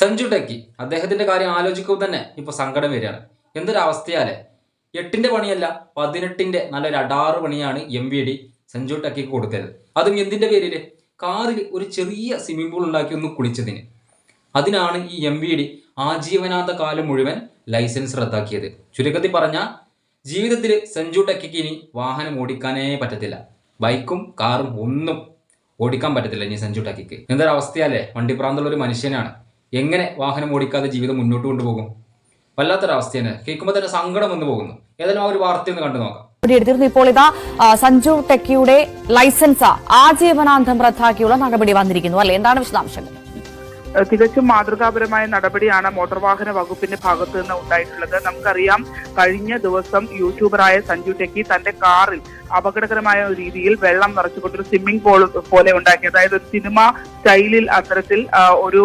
Sanju techie അദ്ദേഹത്തിന്റെ കാര്യം ആലോചിക്കുമ്പോൾ തന്നെ ഇപ്പൊ സങ്കടം വരികയാണ്. എന്തൊരവസ്ഥയാലേ എട്ടിന്റെ പണിയല്ല പതിനെട്ടിന്റെ നല്ലൊരു അടാറ് പണിയാണ് എം വി ഡി സഞ്ജു ടെക്കിക്ക് കൊടുത്തത്. അതും എന്തിന്റെ പേരിൽ? കാറിൽ ഒരു ചെറിയ സ്വിമ്മിംഗ് പൂൾ ഉണ്ടാക്കി ഒന്ന് കുളിച്ചതിന്. അതിനാണ് ഈ എം വി ഡി ആജീവനാന്ത കാലം മുഴുവൻ ലൈസൻസ് റദ്ദാക്കിയത്. ചുരുക്കത്തിൽ പറഞ്ഞ ജീവിതത്തിൽ സഞ്ജു ടെക്കിക്ക് ഇനി വാഹനം ഓടിക്കാനേ പറ്റത്തില്ല. ബൈക്കും കാറും ഒന്നും ഓടിക്കാൻ പറ്റത്തില്ല ഇനി സഞ്ജു ടെക്കിക്ക് എന്തൊരവസ്ഥയല്ലേ? വണ്ടിപ്രാന്തുള്ള ഒരു മനുഷ്യനാണ്. എങ്ങനെ വാഹനം ഓടിക്കാതെ ജീവിതം മുന്നോട്ട് കൊണ്ടുപോകും? വല്ലാത്തൊരവസ്ഥയാണ്. കേൾക്കുമ്പോൾ തന്നെ സങ്കടം വന്നു പോകുന്നു. ഏതായാലും ആ ഒരു വാർത്ത ഒന്ന് കണ്ടു നോക്കാം. എടുത്തിരുന്നു ഇപ്പോൾ ഇതാ സഞ്ജു ടെക്കിയുടെ ലൈസൻസ് ആജീവനാന്തം റദ്ദാക്കിയുള്ള നടപടി വന്നിരിക്കുന്നു. അല്ലെ? എന്താണ് വിശദാംശങ്ങൾ? തികച്ചും മാതൃകാപരമായ നടപടിയാണ് മോട്ടോർ വാഹന വകുപ്പിന്റെ ഭാഗത്തു നിന്ന് ഉണ്ടായിട്ടുള്ളത്. നമുക്കറിയാം കഴിഞ്ഞ ദിവസം യൂട്യൂബറായ സഞ്ജു ടെക്കി തന്റെ കാറിൽ അപകടകരമായ ഒരു രീതിയിൽ വെള്ളം നിറച്ചുകൊണ്ടൊരു സ്വിമ്മിംഗ് പൂൾ പോലെ ഉണ്ടാക്കി. അതായത് ഒരു സിനിമ സ്റ്റൈലിൽ അത്തരത്തിൽ ഒരു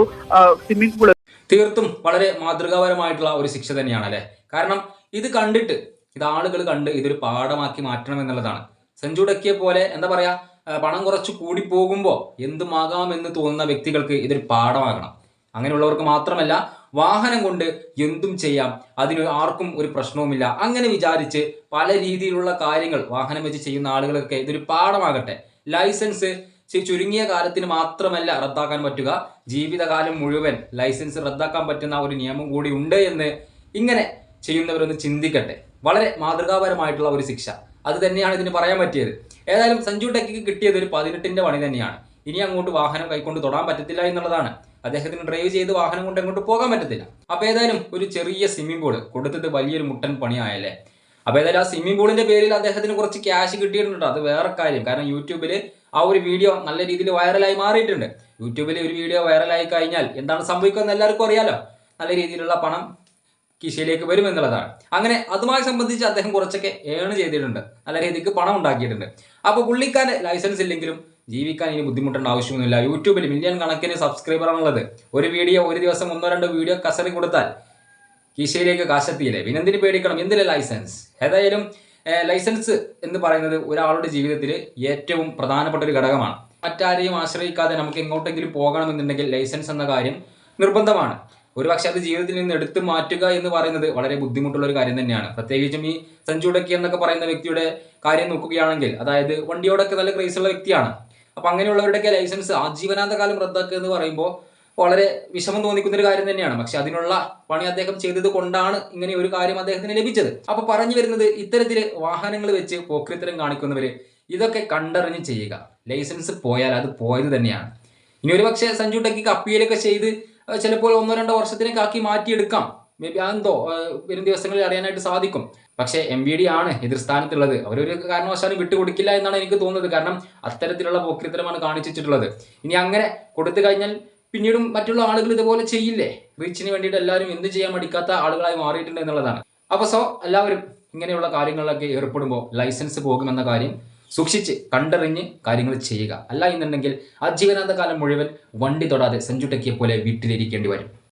സ്വിമ്മിംഗ് പൂൾ തീർത്തും വളരെ മാതൃകാപരമായിട്ടുള്ള ഒരു ശിക്ഷ തന്നെയാണ് അല്ലെ കാരണം ഇത് കണ്ടിട്ട് ഇത് ആളുകൾ കണ്ട് ഇതൊരു പാഠമാക്കി മാറ്റണം എന്നുള്ളതാണ്. സഞ്ജു ഡക്കിയെ പോലെ എന്താ പറയാ പണം കുറച്ച് കൂടി പോകുമ്പോൾ എന്തുമാകാം എന്ന് തോന്നുന്ന വ്യക്തികൾക്ക് ഇതൊരു പാഠമാകണം. അങ്ങനെയുള്ളവർക്ക് മാത്രമല്ല വാഹനം കൊണ്ട് എന്തും ചെയ്യാം. അതിന് ആർക്കും ഒരു പ്രശ്നവുമില്ല. അങ്ങനെ വിചാരിച്ച് പല രീതിയിലുള്ള കാര്യങ്ങൾ വാഹനം വെച്ച് ചെയ്യുന്ന ആളുകൾക്കൊക്കെ ഇതൊരു പാഠമാകട്ടെ. ലൈസൻസ് ചുരുങ്ങിയ കാലത്തിന് മാത്രമല്ല റദ്ദാക്കാൻ പറ്റുക. ജീവിതകാലം മുഴുവൻ ലൈസൻസ് റദ്ദാക്കാൻ പറ്റുന്ന ഒരു നിയമം കൂടി ഉണ്ട് എന്ന് ഇങ്ങനെ ചെയ്യുന്നവരൊന്ന് ചിന്തിക്കട്ടെ. വളരെ മാതൃകാപരമായിട്ടുള്ള ഒരു ശിക്ഷ. അത് തന്നെയാണ് ഇതിന് പറയാൻ പറ്റിയത്. ഏതായാലും സഞ്ജു ടെക്കിക്ക് കിട്ടിയത് ഒരു പതിനെട്ടിന്റെ പണി തന്നെയാണ്. ഇനി അങ്ങോട്ട് വാഹനം കൈക്കൊണ്ട് തൊടാൻ പറ്റത്തില്ല എന്നുള്ളതാണ്. അദ്ദേഹത്തിന് ഡ്രൈവ് ചെയ്ത് വാഹനം കൊണ്ട് അങ്ങോട്ട് പോകാൻ പറ്റത്തില്ല. അപ്പൊ ഏതായാലും ഒരു ചെറിയ സ്വിമ്മിംഗ് പൂൾ കൊടുത്തത് വലിയൊരു മുട്ടൻ പണിയായല്ലേ? അപ്പൊ ഏതായാലും ആ സ്വിമ്മിംഗ് പൂളിന്റെ പേരിൽ അദ്ദേഹത്തിന് കുറച്ച് ക്യാഷ് കിട്ടിയിട്ടുണ്ട് അത് വേറെ കാര്യം. കാരണം യൂട്യൂബിൽ ആ ഒരു വീഡിയോ നല്ല രീതിയിൽ വൈറലായി മാറിയിട്ടുണ്ട്. യൂട്യൂബിൽ ഒരു വീഡിയോ വൈറലായി കഴിഞ്ഞാൽ എന്താണ് സംഭവിക്കുക എന്ന് എല്ലാവർക്കും അറിയാലോ. നല്ല രീതിയിലുള്ള പണം കീശയിലേക്ക് വരും എന്നുള്ളതാണ്. അങ്ങനെ അതുമായി സംബന്ധിച്ച് അദ്ദേഹം കുറച്ചൊക്കെ ഏൺ ചെയ്തിട്ടുണ്ട്. നല്ല രീതിക്ക് പണം ഉണ്ടാക്കിയിട്ടുണ്ട്. അപ്പോൾ പുള്ളിക്കാരൻ ലൈസൻസ് ഇല്ലെങ്കിലും ജീവിക്കാൻ ഇനി ബുദ്ധിമുട്ടേണ്ട ആവശ്യമൊന്നുമില്ല. യൂട്യൂബിൽ മില്യൺ കണക്കിന് സബ്സ്ക്രൈബർ ആണുള്ളത് ഒരു വീഡിയോ ഒരു ദിവസം ഒന്നോ രണ്ടോ വീഡിയോ കസറി കൊടുത്താൽ കീശയിലേക്ക് കാശത്തിയില്ലേ? വിനന്തിന് പേടിക്കണം? എന്തിലെ ലൈസൻസ് ഏതായാലും ലൈസൻസ് എന്ന് പറയുന്നത് ഒരാളുടെ ജീവിതത്തിൽ ഏറ്റവും പ്രധാനപ്പെട്ട ഒരു ഘടകമാണ്. മറ്റാരെയും ആശ്രയിക്കാതെ നമുക്ക് എങ്ങോട്ടെങ്കിലും പോകണമെന്നുണ്ടെങ്കിൽ ലൈസൻസ് എന്ന കാര്യം നിർബന്ധമാണ്. ഒരുപക്ഷെ അത് ജീവിതത്തിൽ നിന്ന് എടുത്തു മാറ്റുക എന്ന് പറയുന്നത് വളരെ ബുദ്ധിമുട്ടുള്ള ഒരു കാര്യം തന്നെയാണ്. പ്രത്യേകിച്ചും ഈ സഞ്ജു ഡക്കി എന്നൊക്കെ പറയുന്ന വ്യക്തിയുടെ കാര്യം നോക്കുകയാണെങ്കിൽ അതായത് വണ്ടിയോടൊക്കെ നല്ല ക്രേസുള്ള വ്യക്തിയാണ്. അപ്പൊ അങ്ങനെയുള്ളവരുടെയൊക്കെ ലൈസൻസ് ആജീവനാന്ത കാലം റദ്ദാക്കുക എന്ന് പറയുമ്പോൾ വളരെ വിഷമം തോന്നിക്കുന്ന ഒരു കാര്യം തന്നെയാണ്. പക്ഷെ അതിനുള്ള പണി അദ്ദേഹം ചെയ്തത് കൊണ്ടാണ് ഇങ്ങനെ ഒരു കാര്യം അദ്ദേഹത്തിന് ലഭിച്ചത്. അപ്പൊ പറഞ്ഞു വരുന്നത് ഇത്തരത്തിൽ വാഹനങ്ങൾ വെച്ച് പോക്രിത്തരം കാണിക്കുന്നവര് ഇതൊക്കെ കണ്ടറിഞ്ഞ് ചെയ്യുക. ലൈസൻസ് പോയാൽ അത് പോയത് തന്നെയാണ്. ഇനി ഒരു പക്ഷേ സഞ്ജു ടെക്കിക്ക് അപ്പീലൊക്കെ ചെയ്ത് ചിലപ്പോൾ ഒന്നോ രണ്ടോ വർഷത്തിനേക്ക് ആക്കി മാറ്റിയെടുക്കാം. മേ ബി അതെന്തോ വരും ദിവസങ്ങളിൽ അറിയാനായിട്ട് സാധിക്കും. പക്ഷേ എം ബി ഡി ആണ് എതിർ സ്ഥാനത്തുള്ളത്. അവരൊരു കാരണവശാലും വിട്ടുകൊടുക്കില്ല എന്നാണ് എനിക്ക് തോന്നുന്നത്. കാരണം അത്തരത്തിലുള്ള പോക്രിത്തരമാണ് കാണിച്ചിട്ടുള്ളത്. ഇനി അങ്ങനെ കൊടുത്തു കഴിഞ്ഞാൽ പിന്നീടും മറ്റുള്ള ആളുകൾ ഇതുപോലെ ചെയ്യില്ലേ? റീച്ചിന് വേണ്ടിയിട്ട് എല്ലാവരും എന്ത് ചെയ്യാൻ മടിക്കാത്ത ആളുകളായി മാറിയിട്ടുണ്ട് എന്നുള്ളതാണ്. അപ്പോൾ സോ എല്ലാവരും ഇങ്ങനെയുള്ള കാര്യങ്ങളിലൊക്കെ ഏർപ്പെടുമ്പോൾ ലൈസൻസ് പോകുമെന്ന കാര്യം സൂക്ഷിച്ച് കണ്ടറിഞ്ഞ് കാര്യങ്ങൾ ചെയ്യുക. അല്ല എന്നുണ്ടെങ്കിൽ ആ ജീവനാന്ത കാലം മുഴുവൻ വണ്ടി തൊടാതെ സഞ്ജു ടെക്കിയെ പോലെ വീട്ടിലിരിക്കേണ്ടി വരും.